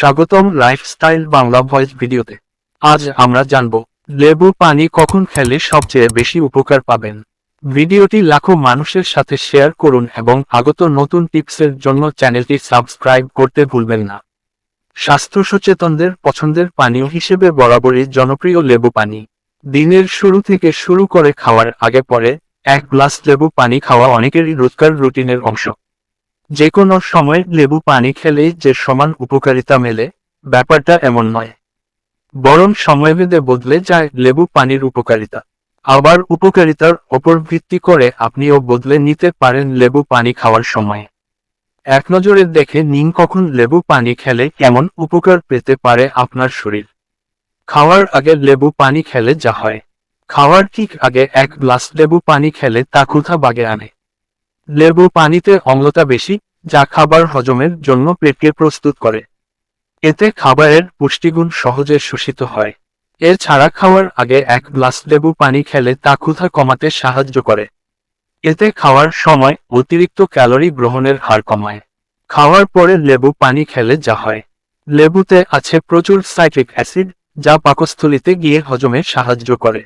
স্বাগতম lifestyle Bangla voice ভিডিওতে। আজ আমরা জানব লেবু পানি কখন খেলে সবচেয়ে বেশি উপকার পাবেন? ভিডিওটি লাখো মানুষের সাথে শেয়ার করুন এবং আগত নতুন টিপসের জন্য চ্যানেলটি সাবস্ক্রাইব করতে ভুলবেন না। স্বাস্থ্য সচেতনদের পছন্দের পানীয় হিসেবে বরাবরই জনপ্রিয় লেবু পানি। দিনের শুরু থেকে শুরু করে খাওয়ার আগে পরে এক গ্লাস লেবু পানি খাওয়া অনেকেরই রোজকার রুটিনের অংশ। যে কোনো সময় লেবু পানি খেলেই যে সমান উপকারিতা মেলে, ব্যাপারটা এমন নয়। বরং সময়ভেদে বদলে যায় লেবু পানির উপকারিতা। আবার উপকারিতার ওপর ভিত্তি করে আপনিও বদলে নিতে পারেন লেবু পানি খাওয়ার সময়। এক নজরে দেখে নিন কখন লেবু পানি খেলে কেমন উপকার পেতে পারে আপনার শরীর। খাওয়ার আগে লেবু পানি খেলে যা হয়। খাওয়ার ঠিক আগে এক গ্লাস লেবু পানি খেলে তা ক্ষুধা বাগে আনে? লেবু পানিতে অম্লতা বেশি, যা খাবার হজমের জন্য পেটকে প্রস্তুত করে। এতে খাবারের পুষ্টিগুণ সহজে শোষিত হয়। এর ছাড়া খাওয়ার আগে এক গ্লাস লেবু পানি খেলে তা ক্ষুধা কমাতে সাহায্য করে। এতে খাওয়ার সময় অতিরিক্ত ক্যালোরি গ্রহণের হার কমায়। খাওয়ার পরে লেবু পানি খেলে যা হয়। লেবুতে আছে প্রচুর সাইট্রিক অ্যাসিড, যা পাকস্থলিতে গিয়ে হজমে সাহায্য করে।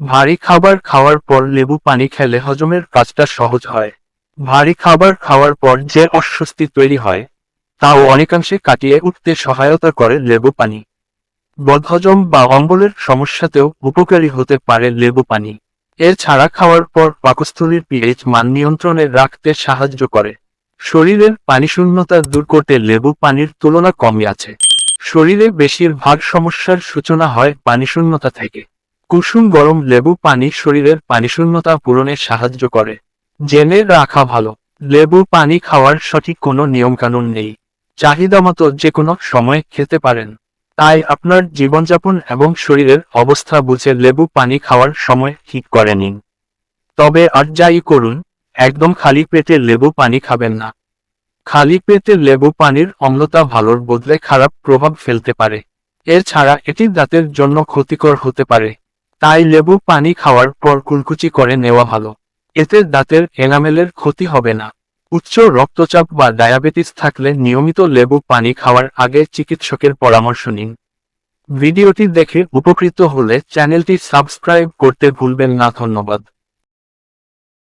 ভারী খাবার খাওয়ার পর লেবু পানি খেলে হজমের কাজটা সহজ হয়। ভারী খাবার খাওয়ার পর যে অস্বস্তি তৈরি হয়, তাও অনেকাংশে কাটিয়ে উঠতে সহায়তা করে লেবু পানি। বদহজম বা অম্বলের সমস্যাতেও উপকারী হতে পারে লেবু পানি। এছাড়া খাওয়ার পর পাকস্থলীর পিএইচ মান নিয়ন্ত্রণে রাখতে সাহায্য করে। শরীরের পানিশূন্যতা দূর করতে লেবু পানির তুলনা কমই আছে। শরীরে বেশিরভাগ সমস্যার সূচনা হয় পানিশূন্যতা থেকে। কুসুম গরম লেবু পানি শরীরের পানিশূন্যতা পূরণে সাহায্য করে। জেনে রাখা ভালো, লেবু পানি খাওয়ার সঠিক কোনো নিয়মকানুন নেই। চাহিদা মতো যে কোনো সময় খেতে পারেন। তাই আপনার জীবনযাপন এবং শরীরের অবস্থা বুঝে লেবু পানি খাওয়ার সময় ঠিক করে নিন। তবে আর যাই করুন, একদম খালি পেটে লেবু পানি খাবেন না। খালি পেটে লেবু পানির অম্লতা ভালোর বদলে খারাপ প্রভাব ফেলতে পারে। এছাড়া এটি দাঁতের জন্য ক্ষতিকর হতে পারে। তাই লেবু পানি খাওয়ার পর কুলকুচি করে নেওয়া ভালো। এতে দাঁতের এনামেলের ক্ষতি হবে না। উচ্চ রক্তচাপ বা ডায়াবেটিস থাকলে নিয়মিত লেবু পানি খাওয়ার আগে চিকিৎসকের পরামর্শ নিন। ভিডিওটি দেখে উপকৃত হলে চ্যানেলটি সাবস্ক্রাইব করতে ভুলবেন না, ধন্যবাদ।